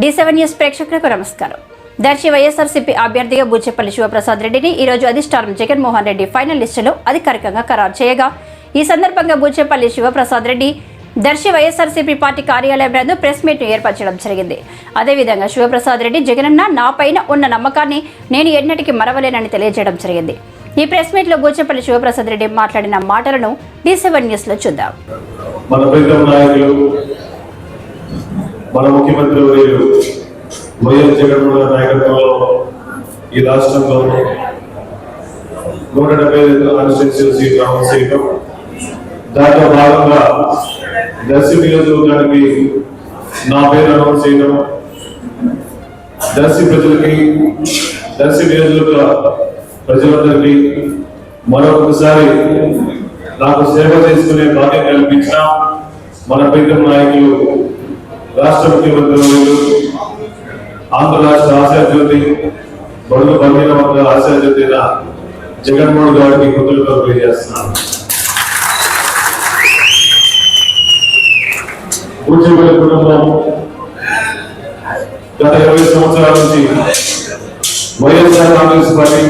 D seven news ప్రేక్షకులకు నమస్కారం. దర్శి వైఎస్ఆర్సీపీ అభ్యర్థిగా బూచేపల్లి శివప్రసాద్ రెడ్డిని ఈ రోజు అధిష్టానం జగన్మోహన్ రెడ్డి ఫైనల్ లిస్టులో అధికారికంగా ఖరారు చేయగా ఈ సందర్భంగా బూచేపల్లి శివప్రసాద్ రెడ్డి దర్శి వైఎస్ఆర్సీపీ పార్టీ కార్యాలయం నందు ప్రెస్ మీట్ను ఏర్పరచడం జరిగింది. అదేవిధంగా శివప్రసాద్ రెడ్డి జగనన్న నా పైన ఉన్న నమ్మకాన్ని నేను ఎన్నటికీ మరవలేనని తెలియజేయడం జరిగింది. ఈ ప్రెస్ మీట్లో బూచేపల్లి శివప్రసాద్ రెడ్డి మాట్లాడిన మాటలను డి సెవెన్ న్యూస్లో చూద్దాం మన ముఖ్యమంత్రి వర్యులు వైఎస్ జగన్మోహన్ నాయకత్వంలో ఈ రాష్ట్రంలో నూట డెబ్బై ఐదు కాన్స్టిట్యూన్సీ సీట్ రావడం చేయటం దాంట్లో భాగంగా దర్శి నియోజకవర్గానికి నా పేరు అనౌన్స్ చేయడం దర్శి ప్రజలకి దర్శి నియోజకవర్గ ప్రజలందరికీ మరొకసారి నాకు సేవ చేసుకునే భాగ్యం కల్పించిన మన ప్రీతం నాయకులు రాష్ట్ర ముఖ్యమంత్రులు ఆంధ్ర రాష్ట్ర ఆశాజ్యోతి బడుగు బలహీన వర్గాల ఆశాజ్యోతి జగన్మోహన్ గారికి కృతజ్ఞతలు తెలియజేస్తున్నాను. ఉద్యోగుల కుటుంబం గత ఇరవై సంవత్సరాల నుంచి వైఎస్ఆర్ కాంగ్రెస్ పార్టీ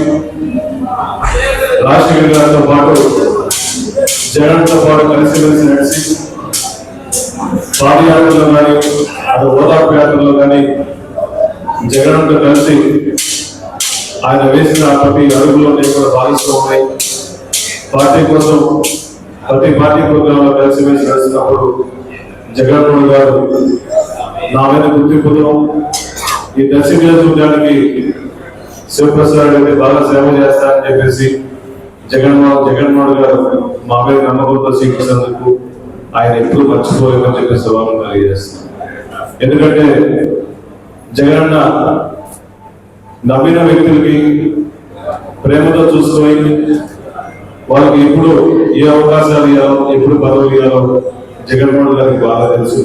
రాజశేఖర్ గారితో పాటు జగన్తో పాటు కలిసిమెలిసి నడిచి పాదయాత్రలు కానీ అది ఓదార్పు యాత్రలో కానీ జగన్తో కలిసి ఆయన వేసిన ప్రతి అడుగులో నేను కూడా భావిస్తూ ఉన్నాయి పార్టీ కోసం ప్రతి పార్టీ ప్రోగ్రాంలో కలిసి వేసి నడిచినప్పుడు జగన్మోహన్ గారు నా మీద గుర్తింపుతో ఈ దర్శి నియోజకవర్గానికి శివప్రసాద్ రెడ్డి బాగా సేవ చేస్తారని చెప్పేసి జగన్మోహన్ జగన్మోహన్ గారు మా మీద నమ్మకంతో స్వీకరించినందుకు ఆయన ఎప్పుడు మర్చిపోలేమని చెప్పేసి వాళ్ళు తెలియజేస్తున్నాను ఎందుకంటే జగనన్న నమ్మిన వ్యక్తులకి ప్రేమతో చూసుకొని వాళ్ళకి ఎప్పుడు ఏ అవకాశాలు ఇవ్వాలో ఎప్పుడు పదవులు ఇవ్వాలో జగన్మోహన్ గారికి బాగా తెలుసు.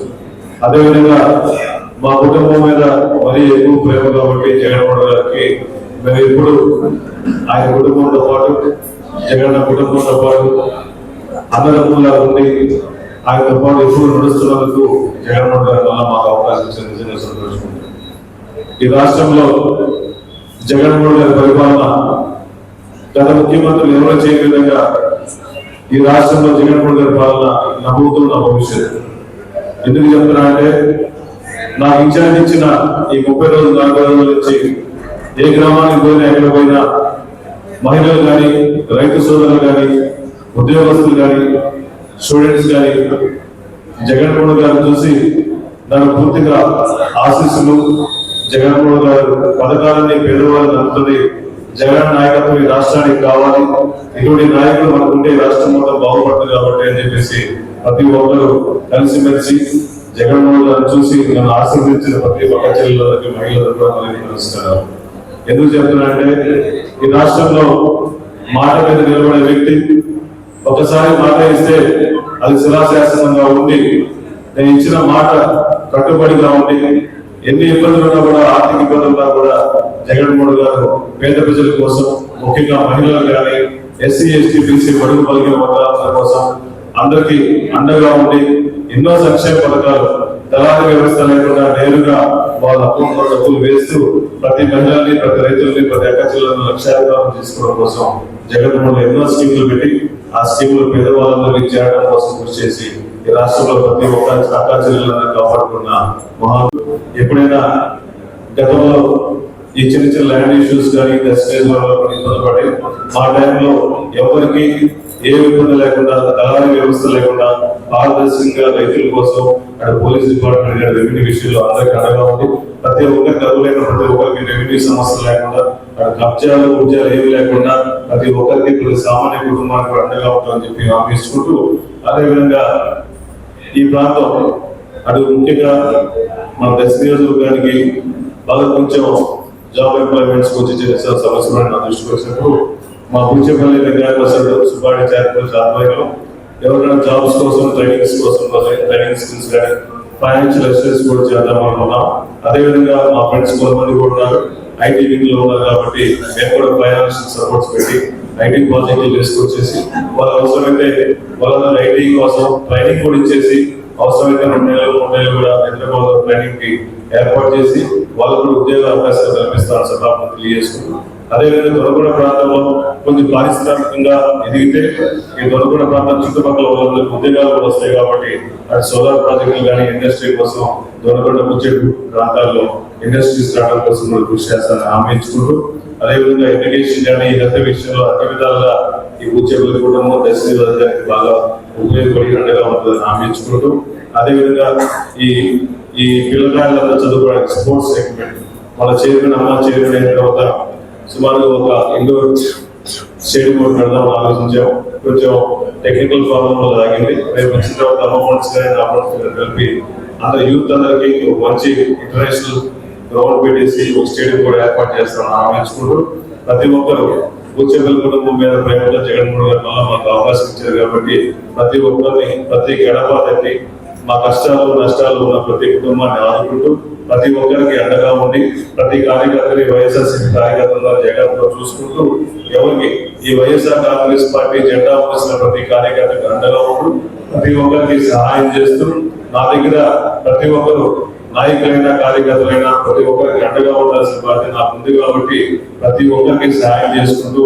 అదేవిధంగా మా కుటుంబం మీద మరీ ఎక్కువ ప్రేమ కాబట్టి జగన్మోహన్ గారికి మేము ఎప్పుడు ఆయన కుటుంబంతో పాటు జగన్ కుటుంబంతో పాటు అన్నదమ్ములా ఉండి ఆయనతో పాటు ఎప్పుడు నడుస్తున్నందుకు జగన్మోహన్ గారు వల్ల మాకు అవకాశం ఇచ్చిన నిజంగా సంతోషం ఈ రాష్ట్రంలో జగన్మోహన్ గారి పరిపాలన గత ముఖ్యమంత్రులు ఎవరో చేయని విధంగా ఈ రాష్ట్రంలో జగన్మోహన్ గారి పాలన నమ్ముతున్న భవిష్యత్తు. ఎందుకు చెప్తున్నా అంటే నాకు ఇన్ఛార్జ్ ఇచ్చిన ఈ ముప్పై రోజులు నలభై రోజుల నుంచి ఏ గ్రామానికి పోయినా ఎక్కడ పోయినా మహిళలు కానీ రైతు సోదరులు కానీ ఉద్యోగస్తులు కానీ స్టూడెంట్స్ కానీ జగన్మోహన్ గారు చూసి నన్ను పూర్తిగా ఆశీస్సులు జగన్మోహన్ గారు పథకాలని పేదవాళ్ళని నమ్ముతుంది. జగన్ నాయకత్వం ఈ రాష్ట్రానికి కావాలి. ఇటువంటి నాయకులు మనకు ఉంటే ఈ రాష్ట్రం మొత్తం బాగుపడుతుంది కాబట్టి అని చెప్పేసి ప్రతి ఒక్కరు కలిసిమెలిసి జగన్మోహన్ గారు చూసి నన్ను ఆశీర్వదించిన ప్రతి ఒక్క చెల్లెలకి మహిళలకు కూడా నమస్కారం ఎందుకు చెప్తున్నా అంటే ఈ రాష్ట్రంలో మాట మీద నిలబడే వ్యక్తి ఒకసారి మాట ఇస్తే అది శిలాశాసనంగా ఉండి నేను ఇచ్చిన మాట కట్టుబడిగా ఉండి ఎన్ని ఇబ్బందులు ఉన్నా కూడా ఆర్థిక ఇబ్బందులు ఉన్నా కూడా జగన్మోహన్ గారు పేద ప్రజల కోసం ముఖ్యంగా మహిళలు కానీ ఎస్సీ ఎస్టీ బీసీ బడుగు పలికిన వర్గాల కోసం అందరికీ అండగా ఉండి ఎన్నో సంక్షేమ పథకాలు దళారీ వ్యవస్థ లేకుండా నేరుగా వాళ్ళ అకౌంట్లో డబ్బులు వేస్తూ ప్రతి మహిళల్ని ప్రతి రైతుల్ని ప్రతి అక్కచెల్లను లక్ష్యాధికారం తీసుకోవడం కోసం జగన్మోహన్ ఎన్నో స్కీములు పెట్టి ఆ స్కీములు పేదవాళ్ళందరికీ చేరడం కోసం కృషి చేసి ఈ రాష్ట్రంలో ప్రతి ఒక్క అక్కాచెల్లెలను కాపాడుకున్న మహా ఎప్పుడైనా గతంలో ఈ చిన్న చిన్న ల్యాండ్ ఇష్యూస్ కానీ స్టేజ్ ఇబ్బంది పడే మా టైంలో ఎవరికి ఏ ఇబ్బంది లేకుండా దళారీ వ్యవస్థ లేకుండా పారదర్శకంగా రైతుల కోసం అక్కడ పోలీస్ డిపార్ట్మెంట్ కానీ రెవెన్యూ విషయంలో అందరికీ అండగా ఉంది ప్రతి ఒక్కరికి అర్హులైన ప్రతి ఒక్కరికి రెవెన్యూ సమస్య లేకుండా అక్కడ కబ్జాలు ఉద్యాలు ఏమి లేకుండా ప్రతి ఒక్కరికి ప్రతి సామాన్య కుటుంబానికి అండగా ఉంటామని చెప్పి హామీ ఇచ్చుకుంటూ అదేవిధంగా ఈ ప్రాంతం అటు ముఖ్యంగా మన దశ నియోజకవర్గానికి బాగా కొంచెం జాబ్ ఎంప్లాయ్మెంట్స్ వచ్చి చేసిన సమస్యలు నా దృష్టికి వచ్చినప్పుడు మా పుంచేపల్లి విద్యాభ్యాసాలు సుబ్బాడి చారిటబుల్స్ ఆధ్వర్యంలో. ఎవరైనా జాబ్స్ కోసం ట్రైనింగ్స్ కోసం ట్రైనింగ్ స్కిల్స్ కానీ ఫైనాన్షియల్ అసిస్టెన్స్ కూడా చేద్దాం అనుకున్నాం. అదేవిధంగా మా ఫ్రెండ్స్ కొంతమంది కూడా ఉన్నారు. ఐటీ వింగ్లో ఉన్నారు కాబట్టి మేము కూడా ఫైనాన్షియల్ సపోర్ట్స్ పెట్టి లైటింగ్ ప్రాజెక్టులు తీసుకొచ్చేసి వాళ్ళు అవసరమైతే వాళ్ళ లైటింగ్ కోసం ట్రైనింగ్ కూడా ఇచ్చేసి అవసరమైతే రెండు నెలలు మూడు నెలలు కూడా హైదరాబాద్ ట్రైనింగ్కి ఏర్పాటు చేసి వాళ్ళకు కూడా ఉద్యోగ అవకాశాలు కల్పిస్తాను సభాపతి తెలియజేసుకుంటున్నాను అదేవిధంగా దొరగూడ ప్రాంతంలో కొంచెం పారిశ్రామికంగా ఎదిగితే ఈ దొరగూడ ప్రాంతం చుట్టుపక్కల వాళ్ళందరికీ ఉద్యోగాలు కూడా వస్తాయి కాబట్టి అటు సోలార్ ప్రాజెక్టులు కానీ ఇండస్ట్రీ కోసం దొరకూడ ముచ్చెట్టు ప్రాంతాల్లో ఇండస్ట్రీస్ రావడం కోసం కూడా కృషి చేస్తానని హామీ అదేవిధంగా ఎడ్యుకేషన్ కానీ ఇతర విషయంలో అన్ని విధాలుగా ఈ ఉద్యోగుల కూడా దశ బాగా ఉపయోగపడి అండగా ఉంటుందని హామీ అదేవిధంగా ఈ ఈ పిల్లకాయలందరూ చదువుకోవడానికి స్పోర్ట్స్ ఎక్విప్మెంట్ వాళ్ళ చైర్మన్ అమ్మ చైర్మన్ సుమారుగా ఒక ఇండోర్ స్టేడియం ఒకటి పెడదాం ఆలోచించాము. కొంచెం టెక్నికల్ ప్రాబ్లం వల్ల ఆగింది. రేపు వచ్చిన తర్వాత అమౌంట్స్ కానీ కలిపి అందరు యూత్ అందరికి మంచి ఇంటర్నేషనల్ గ్రౌండ్ పెట్టేసి ఒక స్టేడియం కూడా ఏర్పాటు చేస్తామని ఆలోచించుకుంటూ ప్రతి ఒక్కరు కూర్చోబెల్ కుటుంబం మీద ప్రేమగా జగన్మోహన్ గారి వల్ల మాకు అవకాశం ఇచ్చారు కాబట్టి ప్రతి ఒక్కరిని ప్రతి గడప తట్టి మా కష్టాలు నష్టాలు ఉన్న ప్రతి కుటుంబాన్ని ఆదుకుంటూ ప్రతి ఒక్కరికి అండగా ఉండి ప్రతి కార్యకర్తని వైఎస్ఆర్సీపీ కార్యకర్తలుగా జగన్లో చూసుకుంటూ ఎవరికి ఈ వైఎస్ఆర్ కాంగ్రెస్ పార్టీ జెండా మోసిన ప్రతి కార్యకర్తకు అండగా ఉంటూ ప్రతి ఒక్కరికి సహాయం చేస్తూ నా దగ్గర ప్రతి ఒక్కరు నాయకులైనా కార్యకర్తలైనా ప్రతి ఒక్కరికి అండగా ఉండాల్సిన బాధ్యత నాకు ఉంది కాబట్టి ప్రతి ఒక్కరికి సహాయం చేసుకుంటూ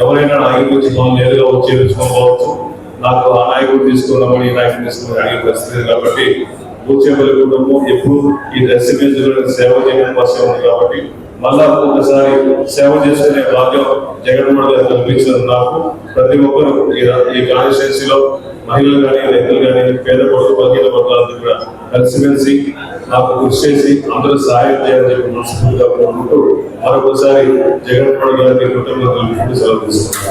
ఎవరైనా నా ఇంటికి వచ్చి మనం నేరుగా వచ్చి తెలుసుకోవచ్చు నాకు ఆ నాయకుడు తీసుకున్నామని ఈ నాయకుడు తీసుకుని పరిస్థితి కాబట్టి భూచేపల్లి కుటుంబం ఎప్పుడు ఈ రెసిపీస్ సేవ చేయడం కోసం ఉంది కాబట్టి మళ్ళా ఒకసారి సేవ చేసుకునే భాగ్యం జగన్మోహన్ గారు కల్పించారు నాకు ప్రతి ఒక్కరు ఈ ఈ కాన్స్టిట్యున్సీలో మహిళలు కానీ రైతులు కానీ పేద కొడుకు బలహీన వర్గాలందరూ కూడా కలిసిమెలిసి నాకు కృషి చేసి అందరూ సహాయం చేయాలని చెప్పి మనస్ఫూర్తిగా కోరుకుంటూ మరొకసారి జగన్మోహన్ గారికి కుటుంబం కలిపి సెలవు తీసుకుంటాను